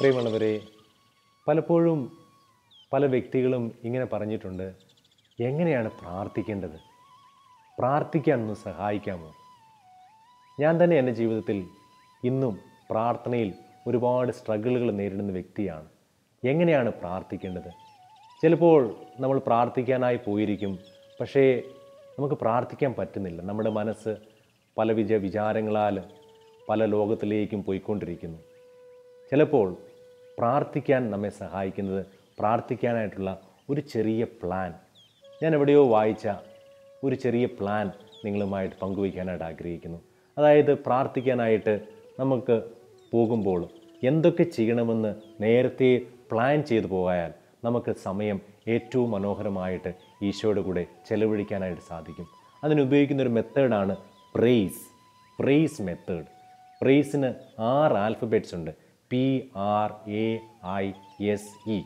പ്രിയമുള്ളവരെ പലപ്പോഴും പല വ്യക്തികളും ഇങ്ങനെ പറഞ്ഞിട്ടുണ്ട് എങ്ങനെയാണ് പ്രാർത്ഥിക്കേണ്ടത്? പ്രാർത്ഥിക്കാൻ ഒന്ന് സഹായിക്കാമോ? ഞാൻ തന്നെ എന്റെ ജീവിതത്തിൽ ഇന്നും പ്രാർത്ഥനയിൽ ഒരുപാട് സ്ട്രഗിളുകൾ നേരിടുന്ന വ്യക്തിയാണ്. എങ്ങനെയാണ് പ്രാർത്ഥിക്കേണ്ടത്? ചിലപ്പോൾ നമ്മൾ പ്രാർത്ഥിക്കാനായി പോയിരിക്കും പക്ഷേ നമുക്ക് പ്രാർത്ഥിക്കാൻ പറ്റുന്നില്ല. നമ്മുടെ മനസ്സ് പല വിജ വിചാരങ്ങളാൽ പല ലോകത്തിലേക്കും പോയിക്കൊണ്ടിരിക്കുന്നു. ചിലപ്പോൾ പ്രാർത്ഥിക്കാൻ നമ്മെ സഹായിക്കുന്നത് പ്രാർത്ഥിക്കാനായിട്ടുള്ള ഒരു ചെറിയ പ്ലാൻ ഞാൻ എവിടെയോ വായിച്ച ഒരു ചെറിയ പ്ലാൻ നിങ്ങളുമായിട്ട് പങ്കുവയ്ക്കാനായിട്ട് ആഗ്രഹിക്കുന്നു. അതായത് പ്രാർത്ഥിക്കാനായിട്ട് നമുക്ക് പോകുമ്പോൾ എന്തൊക്കെ ചെയ്യണമെന്ന് നേരത്തെ പ്ലാൻ ചെയ്തു പോയാൽ നമുക്ക് സമയം ഏറ്റവും മനോഹരമായിട്ട് ഈശോയുടെ കൂടെ ചെലവഴിക്കാനായിട്ട് സാധിക്കും. അതിനുപയോഗിക്കുന്ന ഒരു മെത്തേഡാണ് പ്രേയ്സ് പ്രേയ്സ് മെത്തേഡ് പ്രേയ്സിന് ആറ് ആൽഫബറ്റ്സ് ഉണ്ട്. P R A I S E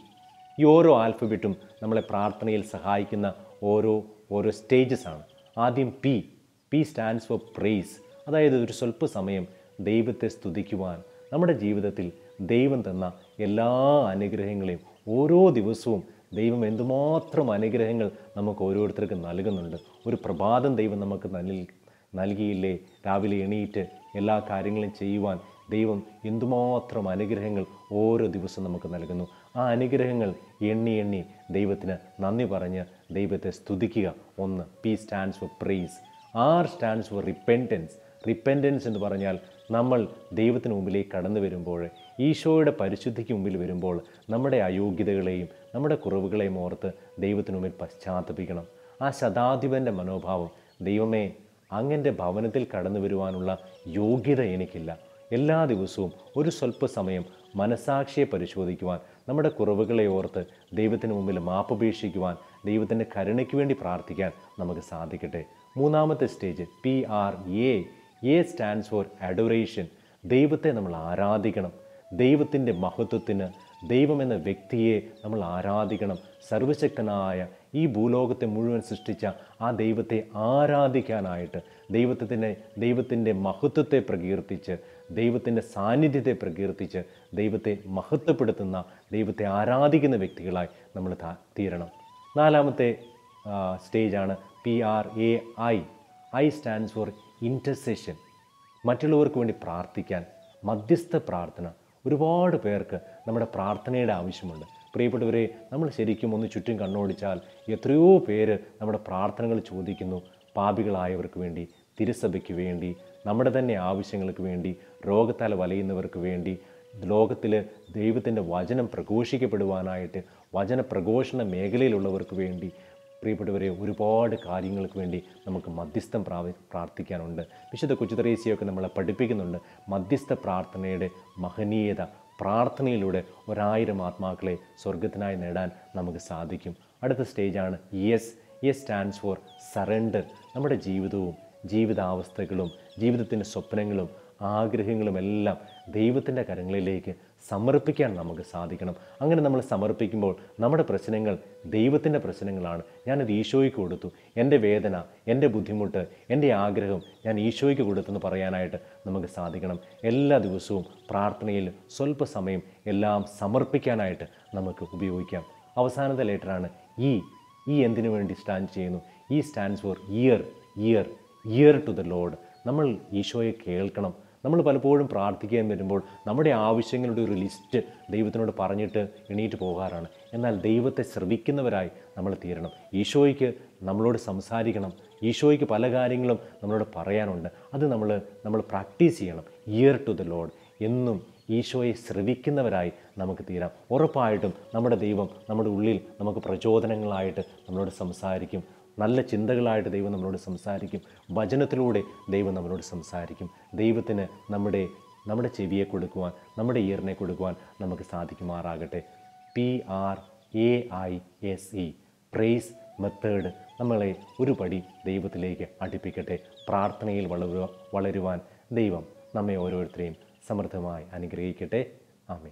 ഈ ഓരോ ആൽഫബറ്റും നമ്മളെ പ്രാർത്ഥനയിൽ സഹായിക്കുന്ന ഓരോ ഓരോ സ്റ്റേജസ് ആണ്. ആദ്യം P P stands for praise അതായത് ഒരു സ്വല്പ സമയം ദൈവത്തെ സ്തുതിക്കുവാൻ. നമ്മുടെ ജീവിതത്തിൽ ദൈവം തന്ന എല്ലാ അനുഗ്രഹങ്ങളെയും ഓരോ ദിവസവും ദൈവം എന്തുമാത്രം അനുഗ്രഹങ്ങൾ നമുക്ക് ഓരോരുത്തർക്കും നൽകുന്നുണ്ട്. ഒരു പ്രഭാതം ദൈവം നമുക്ക് നൽകി നൽകിയില്ലേ? രാവിലെ എണീറ്റ് എല്ലാ കാര്യങ്ങളും ചെയ്യുവാൻ ദൈവം എന്തുമാത്രം അനുഗ്രഹങ്ങൾ ഓരോ ദിവസവും നമുക്ക് നൽകുന്നു. ആ അനുഗ്രഹങ്ങൾ എണ്ണി എണ്ണി ദൈവത്തിന് നന്ദി പറഞ്ഞ് ദൈവത്തെ സ്തുതിക്കുക. ഒന്ന് P stands for praise R stands for repentance repentance എന്ന് പറഞ്ഞാൽ നമ്മൾ ദൈവത്തിന് മുമ്പിലേക്ക് കടന്നു വരുമ്പോൾ ഈശോയുടെ പരിശുദ്ധിക്ക് മുമ്പിൽ വരുമ്പോൾ നമ്മുടെ അയോഗ്യതകളെയും നമ്മുടെ കുറവുകളെയും ഓർത്ത് ദൈവത്തിന് മുമ്പിൽ പശ്ചാത്തപിക്കണം. ആ ശതാധിപന്റെ മനോഭാവം ദൈവമേ അങ്ങന്റെ ഭവനത്തിൽ കടന്നു വരുവാനുള്ള യോഗ്യത എനിക്കില്ല. എല്ലാ ദിവസവും ഒരു സ്വല്പ സമയം മനസാക്ഷിയെ പരിശോധിക്കുവാൻ നമ്മുടെ കുറവുകളെ ഓർത്ത് ദൈവത്തിന് മുമ്പിൽ മാപ്പപേക്ഷിക്കുവാൻ ദൈവത്തിന്റെ കരുണയ്ക്ക് വേണ്ടി പ്രാർത്ഥിക്കാൻ നമുക്ക് സാധിക്കട്ടെ. മൂന്നാമത്തെ stage P R A A stands for adoration ദൈവത്തെ നമ്മൾ ആരാധിക്കണം. ദൈവത്തിന്റെ മഹത്വത്തിന് ദൈവം എന്ന വ്യക്തിയെ നമ്മൾ ആരാധിക്കണം. സർവശക്തനായ ഈ ഭൂലോകത്തെ മുഴുവൻ സൃഷ്ടിച്ച ആ ദൈവത്തെ ആരാധിക്കാനായിട്ട് ദൈവത്തിന്റെ ദൈവത്തിന്റെ മഹത്വത്തെ പ്രകീർത്തിച്ച് ദൈവത്തിന്റെ സാന്നിധ്യത്തെ പ്രകീർത്തിച്ച് ദൈവത്തെ മഹത്വപ്പെടുത്തുന്ന ദൈവത്തെ ആരാധിക്കുന്ന വ്യക്തികളായി നമ്മൾ തീരണം. നാലാമത്തെ സ്റ്റേജാണ് P R A I. I stands for intercession മറ്റുള്ളവർക്ക് വേണ്ടി പ്രാർത്ഥിക്കാൻ മധ്യസ്ഥ പ്രാർത്ഥന. ഒരുപാട് പേർക്ക് നമ്മുടെ പ്രാർത്ഥനയുടെ ആവശ്യമുണ്ട്. പ്രിയപ്പെട്ടവരെ നമ്മൾ ശരിക്കും ഒന്ന് ചുറ്റും കണ്ണോടിച്ചാൽ എത്രയോ പേര് നമ്മുടെ പ്രാർത്ഥനകൾ ചോദിക്കുന്നു. പാപികളായവർക്ക് വേണ്ടി തിരുസഭയ്ക്ക് വേണ്ടി നമ്മുടെ തന്നെ ആവശ്യങ്ങൾക്ക് വേണ്ടി രോഗത്താൽ വലയുന്നവർക്ക് വേണ്ടി ലോകത്തിൽ ദൈവത്തിന്റെ വചനം പ്രഘോഷിക്കപ്പെടുവാനായിട്ട് വചന പ്രഘോഷണ മേഖലയിലുള്ളവർക്ക് വേണ്ടി പ്രിയപ്പെട്ടവരെ ഒരുപാട് കാര്യങ്ങൾക്ക് വേണ്ടി നമുക്ക് മധ്യസ്ഥം പ്രാപി പ്രാർത്ഥിക്കാനുണ്ട്. വിശുദ്ധ കൊച്ചുതറേസിയൊക്കെ നമ്മളെ പഠിപ്പിക്കുന്നുണ്ട്. മധ്യസ്ഥ പ്രാർത്ഥനയുടെ മഹനീയത പ്രാർത്ഥനയിലൂടെ ഒരായിരം ആത്മാക്കളെ സ്വർഗത്തിനായി നേടാൻ നമുക്ക് സാധിക്കും. അടുത്ത സ്റ്റേജാണ് S. S stands for surrender നമ്മുടെ ജീവിതവും ജീവിതാവസ്ഥകളും ജീവിതത്തിന്റെ സ്വപ്നങ്ങളും ആഗ്രഹങ്ങളും എല്ലാം ദൈവത്തിന്റെ കരങ്ങളിലേക്ക് സമർപ്പിക്കാൻ നമുക്ക് സാധിക്കണം. അങ്ങനെ നമ്മൾ സമർപ്പിക്കുമ്പോൾ നമ്മുടെ പ്രശ്നങ്ങൾ ദൈവത്തിന്റെ പ്രശ്നങ്ങളാണ്. ഞാനത് ഈശോയ്ക്ക് കൊടുത്തു. എന്റെ വേദന എന്റെ ബുദ്ധിമുട്ട് എന്റെ ആഗ്രഹം ഞാൻ ഈശോയ്ക്ക് കൊടുത്തെന്ന് പറയാനായിട്ട് നമുക്ക് സാധിക്കണം. എല്ലാ ദിവസവും പ്രാർത്ഥനയിൽ സ്വല്പ സമയം എല്ലാം സമർപ്പിക്കാനായിട്ട് നമുക്ക് ഉപയോഗിക്കാം. അവസാനത്തെ ലെറ്ററാണ് ഈ ഈ എന്തിനു വേണ്ടി സ്റ്റാൻഡ് ചെയ്യുന്നു? E stands for ear ear ear to the Lord നമ്മൾ ഈശോയെ കേൾക്കണം. നമ്മൾ പലപ്പോഴും പ്രാർത്ഥിക്കാൻ വരുമ്പോൾ നമ്മുടെ ആവശ്യങ്ങളുടെ ഒരു ലിസ്റ്റ് ദൈവത്തിനോട് പറഞ്ഞിട്ട് എണീറ്റ് പോകാറാണ്. എന്നാൽ ദൈവത്തെ ശ്രവിക്കുന്നവരായി നമ്മൾ തീരണം. ഈശോയ്ക്ക് നമ്മളോട് സംസാരിക്കണം. ഈശോയ്ക്ക് പല കാര്യങ്ങളും നമ്മളോട് പറയാനുണ്ട്. അത് നമ്മൾ നമ്മൾ പ്രാക്ടീസ് ചെയ്യണം. ഇയർ ടു ദ ലോഡ് എന്നും ഈശോയെ ശ്രവിക്കുന്നവരായി നമുക്ക് തീരാം. ഉറപ്പായിട്ടും നമ്മുടെ ദൈവം നമ്മുടെ ഉള്ളിൽ നമുക്ക് പ്രചോദനങ്ങളായിട്ട് നമ്മളോട് സംസാരിക്കും. നല്ല ചിന്തകളായിട്ട് ദൈവം നമ്മളോട് സംസാരിക്കും. വചനത്തിലൂടെ ദൈവം നമ്മളോട് സംസാരിക്കും. ദൈവത്തിന് നമ്മുടെ നമ്മുടെ ചെവിയെ കൊടുക്കുവാൻ നമ്മുടെ ഇയറിനെ കൊടുക്കുവാൻ നമുക്ക് സാധിക്കുമാറാകട്ടെ. P R A I S E praise method നമ്മളെ ഒരു പടി ദൈവത്തിലേക്ക് അടുപ്പിക്കട്ടെ. പ്രാർത്ഥനയിൽ വളരുവാൻ ദൈവം നമ്മെ ഓരോരുത്തരെയും സമൃദ്ധമായി അനുഗ്രഹിക്കട്ടെ. ആമേ